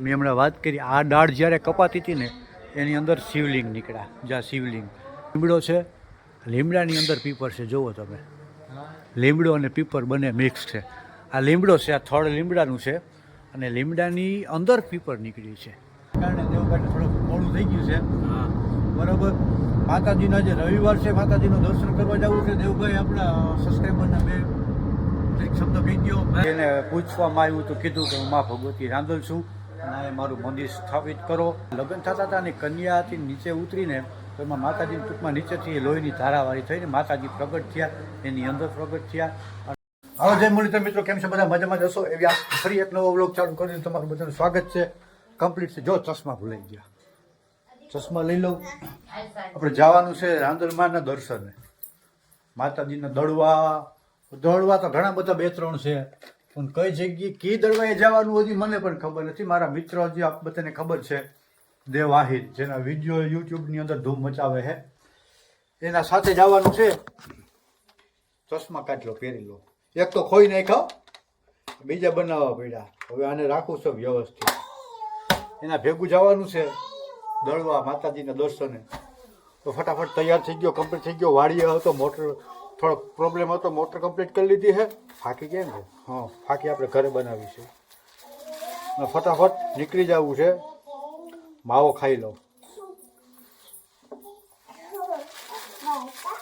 મેં હમણાં વાત કરી, આ દાળ જ્યારે કપાતી હતી ને, એની અંદર શિવલિંગ નીકળ્યા, જ્યાં શિવલિંગ. લીમડો છે, લીમડાની અંદર પીપર છે જુઓ તમે. લીમડો અને પીપર બંને મિક્સ છે. આ લીમડો છે, આ થડ લીમડાનું છે, અને લીમડાની અંદર પીપર નીકળી છે. કારણે દેવભાઈને થોડુંક મોડું થઈ ગયું છે. બરાબર? માતાજીના જે રવિવાર છે, માતાજીનું દર્શન કરવા જવું છે. દેવભાઈ આપણા સબસ્ક્રાઈબરના બે શબ્દ કહી ગયો એને પૂછવામાં આવ્યું તો કીધું કે હું મા ભગવતી રાંધલ છું. અને એ મારું મંદિર સ્થાપિત કરો. લગ્ન થતા હતા અને કન્યાથી નીચે ઉતરીને તો એમાં માતાજી ટૂંકમાં નીચેથી લોહીની ધારાવાળી થઈને માતાજી પ્રગટ થયા, એની અંદર પ્રગટ થયા. હવે જય મુરલીધર મિત્રો, કેમ છે? બધા મજામાં જશો એવી આ ફરી એક નવો વ્લોગ ચાલુ કરીને તમારું બધાનું સ્વાગત છે. કમ્પ્લીટ છે. જો, ચશ્મા ભૂલાઈ ગયા. ચશ્મા લઈ લઉં. આપણે જવાનું છે રાંદલમાના દર્શને. માતાજીના દળવા. દળવા તો ઘણા બધા બે ત્રણ છે. પણ કઈ જગ્યાએ કી દળવાએ જવાનું હજી મને પણ ખબર નથી. મારા મિત્રો હજી આપ બધાને ખબર છે. દેવ જેના વીડિયો યુટ્યુબની અંદર ધૂમ મચાવે છે. એના સાથે જવાનું છે. ચશ્મા કાઢ લો પહેરી લો એક તો ખોઈ નાખ્યો, બીજા બનાવવા પડ્યા. હવે આને રાખું છું વ્યવસ્થિત. એના ભેગું જવાનું છે દળવા માતાજીના દર્શને. તો ફટાફટ તૈયાર થઈ ગયો કમ્પ્લીટ થઈ ગયો. વાડીએ હતો, મોટર થોડો પ્રોબ્લેમ હતો મોટર કમ્પ્લીટ કરી લીધી છે. ફાંકી કેમ ને? હા ફાંકી આપણે ઘરે બનાવી છે. ફટાફટ નીકળી જવું છે. માવો ખાઈ લો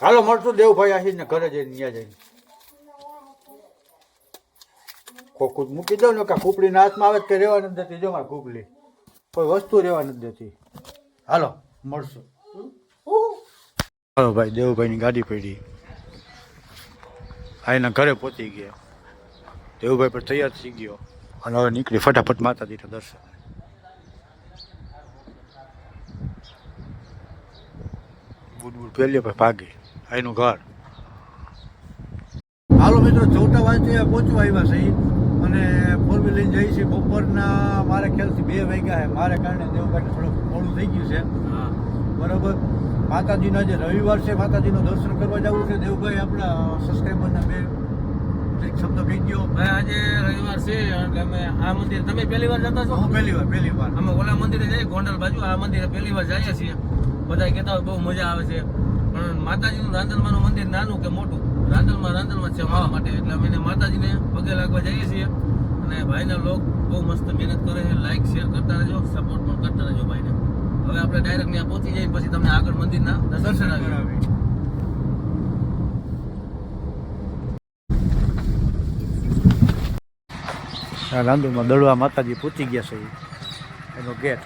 હાલો મળશું દેવભાઈ આવીને ઘરે જઈને ત્યાં જઈને. કોકુદ મૂકી દઉં ને કે કૂપડીના હાથમાં આવે કે રહેવા નથી દેતી? જો મારે કૂપલી કોઈ વસ્તુ રહેવા નથી દેતી. હાલો મળશું. હાલો ભાઈ દેવભાઈની ગાડી પડી. એના ઘરે પહોંચી ગયા. દેવભાઈ પણ તૈયાર થઈ ગયો. અને હવે નીકળી ફટાફટ માતાજીના દર્શન. બુડબુડ પહેલી પર ભાગી. એનું ઘર. હાલો મિત્રો ચોટા વાંચે પહોંચવા આવ્યા છે. અને ફોર વ્હીલ લઈને જઈ છે બપોરના. મારે ખ્યાલથી બે વાગ્યા મારે કારણે દેવભાઈને થોડુંક મોડું થઈ ગયું છે. બરાબર? માતાજીના જે રવિવાર છે માતાજીનું દર્શન કરવા જવું છે દેવભાઈ આપણા સબસ્ક્રાઈબરના બે એક શબ્દ કહી ભાઈ આજે રવિવાર છે એટલે અમે આ મંદિર તમે પહેલી વાર જતા છો? હું પહેલી વાર પહેલી વાર. અમે ઓલા મંદિરે જઈએ ગોંડલ બાજુ આ મંદિરે પહેલી વાર જઈએ છીએ. બધા કહેતા હોય બહુ મજા આવે છે. પણ માતાજીનું રાંદલમાનું મંદિર નાનું કે મોટું? રાંદલમાં રાંદલમાં છે મારા માટે એટલે અમે માતાજીને પગે લાગવા જઈએ છીએ. અને ભાઈના લોક બહુ મસ્ત મહેનત કરે છે લાઈક શેર કરતા રહેજો સપોર્ટ પણ કરતા રહેજો ભાઈને હવે આપણે ડાયરેક્ટ ત્યાં પહોંચી જઈએ, પછી તમને આગળ મંદિરના દર્શન કરાવીએ. કરાવી રાંદુમાં દડવા માતાજી પૂછી ગયા છે, એનો ગેટ.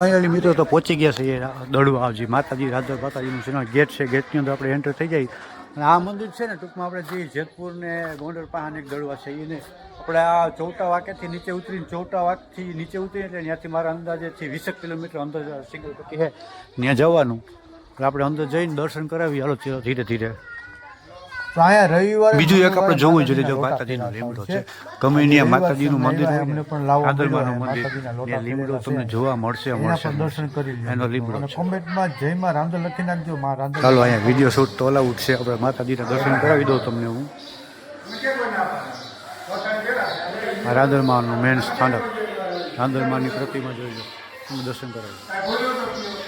ફાઇનલી મિત્રો તો પહોંચી ગયા છે દડવા આવજી. માતાજી, રાધા માતાજીનું છે ગેટ છે, ગેટની અંદર આપણે એન્ટર થઈ જાય. અને આ મંદિર છે ને, ટૂંકમાં આપણે જે જેતપુર ને ગોંડલ પાસે એક દડવા છે, એને આપણે આ ચૌટા વાક્યથી નીચે ઉતરીને, ચૌટા વાકથી નીચે ઉતરીને એટલે ત્યાંથી મારા અંદાજેથી વીસેક કિલોમીટર અંદર સિંગલ પટ્ટી છે. ત્યાં જવાનું. એટલે આપણે અંદર જઈને દર્શન કરાવી હાલો ધીરે ધીરે. બીજું એક આપણે જોવું જોઈએ જો માતાજીનો લીમડો છે કમિનિયા માતાજીનું મંદિર અમને પણ આદરમાનું મંદિર એ લીમડો તમને જોવા મળશે મળશે દર્શન કરી લેજો. એનો લીમડો કોમેન્ટમાં જય માં લખી નાખજો માં રાંધલ ચાલો અહીંયા વીડિયો શૂટ તો અલાઉડ છે આપણે માતાજીના દર્શન કરાવી દઉં તમને હું રાંદરમાનું મેન સ્થાનક રાંદરમાની પ્રતિમા જોઈ લો દર્શન કરાવી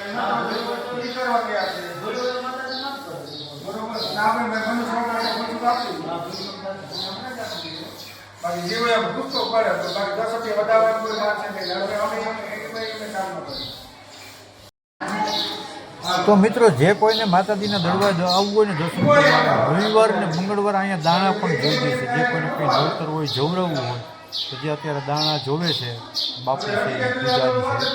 બાકી જીવો એમ ગુસ્સો કરે તો બાકી દસ રૂપિયા વધારવાનું કોઈ વાત છે નહીં. હવે અમે એમ- કામ ન કરીએ. તો મિત્રો જે કોઈને માતાજીના દરવાજ આવવું હોય ને દર્શન રવિવાર ને મંગળવાર અહીંયા દાણા પણ જોઈ દે છે જે કોઈને કંઈ જોતર હોય જવરાવવું હોય તો જે અત્યારે દાણા જોવે છે, બાપુ છે પૂજારી છે,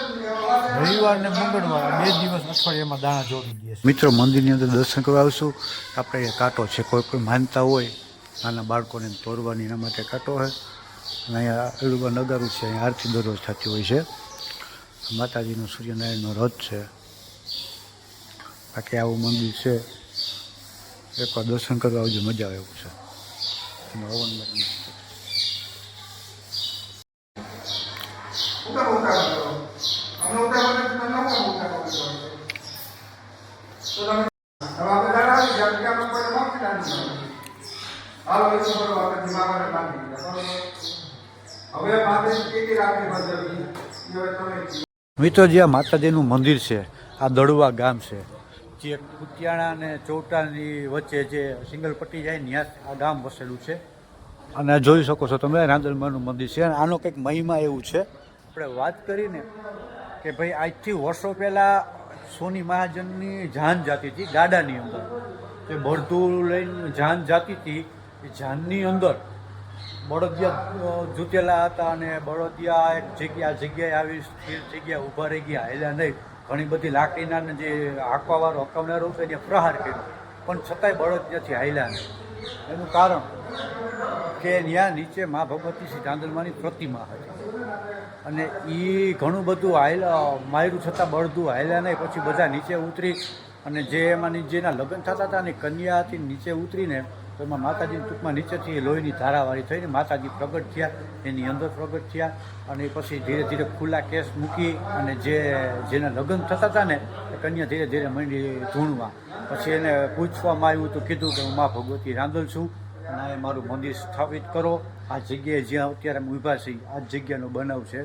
રવિવાર ને મંગળવાર બે દિવસ અઠવાડિયામાં દાણા જોવી દે મિત્રો, મંદિરની અંદર દર્શન કરવા આવશું, આપણે કાંટો છે, કોઈ કોઈ માનતા હોય, નાના બાળકોને તોરવાની એના માટે કાંટો હોય, અને અહીંયા અડુબા નગારું છે, અહીંયા આરતી દરરોજ થતી હોય છે. માતાજીનો સૂર્યનારાયણનો રથ છે. બાકી આવું મંદિર છે. એકવાર દર્શન કરવા આવજો, મજા આવે એવું છે. હવન ઉતારો ઉતારો કરો અમને ઉતારો એટલે તમને કેમ ઉતારો કરો તો તમે આપણે દાડા આવી ગયા એટલે આપણે કોઈ નાખી દીધી. હાલો એ તો બરોબર આપણે દિમાગને બાંધી દીધા હવે માતાજી કેટલી રાખવી બંધાવી એ હવે તમે મિત્રો જે માતાજીનું મંદિર છે, આ દડવા ગામ છે, જે કુતિયાણા અને ચૌટાની વચ્ચે જે સિંગલ પટ્ટી જાય ત્યાં આ ગામ વસેલું છે અને જોઈ શકો છો તમે રાંદલમાનું મંદિર છે અને આનો કંઈક મહિમા એવું છે આપણે વાત કરીને કે ભાઈ આજથી વર્ષો પહેલાં સોની મહાજનની જાન જાતી હતી, ગાડાની અંદર. તે બળદું લઈને જાન જાતી હતી, એ જાનની અંદર બળદિયા જૂતેલા હતા અને બળદિયા એક જગ્યા, જગ્યાએ આવી સ્થિર જગ્યા ઊભા રહી ગયા એટલે નહીં. ઘણી બધી લાકડીના જે હાંકવાવાળો હકાવનારો હતો એને પ્રહાર કર્યો. પણ છતાંય બળદ હાયલા નહીં. એનું કારણ કે ત્યાં નીચે મા ભગવતી શ્રી ચાંદલમાની પ્રતિમા હતી. અને એ ઘણું બધું હાયલ માયરું છતાં બળદું હાલ્યા નહીં. પછી બધા નીચે ઉતરી અને જે એમાંની જેના લગ્ન થતા હતા ને કન્યા હતી નીચે ઉતરીને, તો એમાં માતાજીની ટૂંકમાં નીચેથી લોહીની ધારાવાળી થઈને માતાજી પ્રગટ થયા, એની અંદર પ્રગટ થયા અને પછી ધીરે ધીરે ખુલ્લા કેસ મૂકી અને જે જેના લગ્ન થતા હતા ને, એ કન્યા ધીરે ધીરે મંડી ધૂણવા. પછી એને પૂછવામાં આવ્યું તો કીધું કે હું મા ભગવતી રાંદલ છું. અને મારું મંદિર સ્થાપિત કરો. આ જગ્યાએ જ્યાં અત્યારે અમે ઊભા છીએ, આ જગ્યાનો બનાવ છે.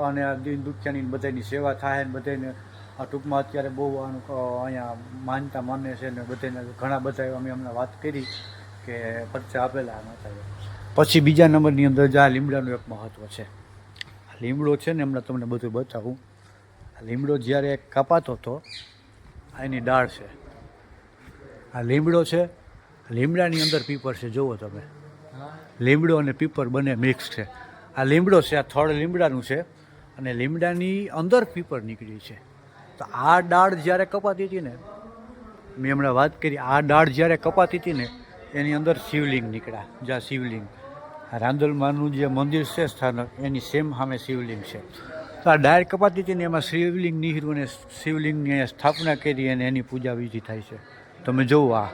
અને આ દિન દુખ્યાની બધાની સેવા થાય ને બધાને આ ટૂંકમાં અત્યારે બહુ આનું અહીંયા માનતા માને છે ને બધાને ઘણા બધા અમે અમને વાત કરી કે પરચા આપેલા માતાએ. પછી બીજા નંબરની અંદર જ આ લીમડાનું એક મહત્ત્વ છે. આ લીમડો છે ને હમણાં તમને બધું બતાવું. આ લીમડો જ્યારે કપાતો હતો એની ડાળ છે. આ લીમડો છે લીમડાની અંદર પીપર છે જુઓ તમે. લીમડો અને પીપર બંને મિક્સ છે. આ લીમડો છે, આ થડ લીમડાનું છે અને લીમડાની અંદર પીપર નીકળી છે. તો આ ડાળ જ્યારે કપાતી હતી ને, મેં હમણાં વાત કરી, આ ડાળ જ્યારે કપાતી હતી ને, એની અંદર શિવલિંગ નીકળ્યા જ્યાં શિવલિંગ. રાંદલમાનું જે મંદિર છે સ્થાનક, એની સેમ સામે શિવલિંગ છે. તો આ ડાળ કપાતી હતી ને, એમાં શિવલિંગ નીહર્યું અને શિવલિંગની સ્થાપના કરી અને એની પૂજા વિધિ થાય છે. તમે જોવો આ.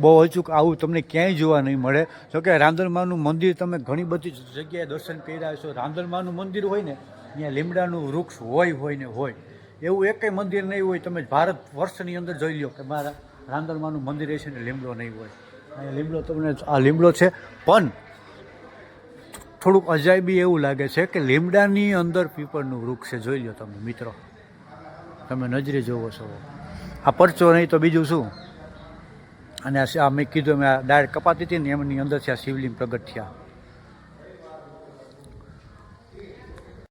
બહુ અચૂક આવું તમને ક્યાંય જોવા નહીં મળે. જો કે રાંદલમાનું મંદિર તમે ઘણી બધી જગ્યાએ દર્શન કર્યા છો રાંદરમાનું મંદિર હોય ને, ત્યાં લીમડાનું વૃક્ષ હોય હોય ને હોય. એવું એકેય મંદિર નહીં હોય. તમે ભારત વર્ષની અંદર જોઈ લો કે મારા રાંદરમાનું મંદિર છે ને લીમડો નહીં હોય. અહીંયા લીમડો તમને, આ લીમડો છે. પણ થોડુંક અજાયબી એવું લાગે છે કે લીમડાની અંદર પીપળનું વૃક્ષ છે. જોઈ લો તમે, મિત્રો. તમે નજરે જોવો છો. આ પરચો નહીં તો બીજું શું? અને આ મેં કીધું અમે ડાળ કપાતી હતી ને એમની અંદરથી આ શિવલિંગ પ્રગટ થયા.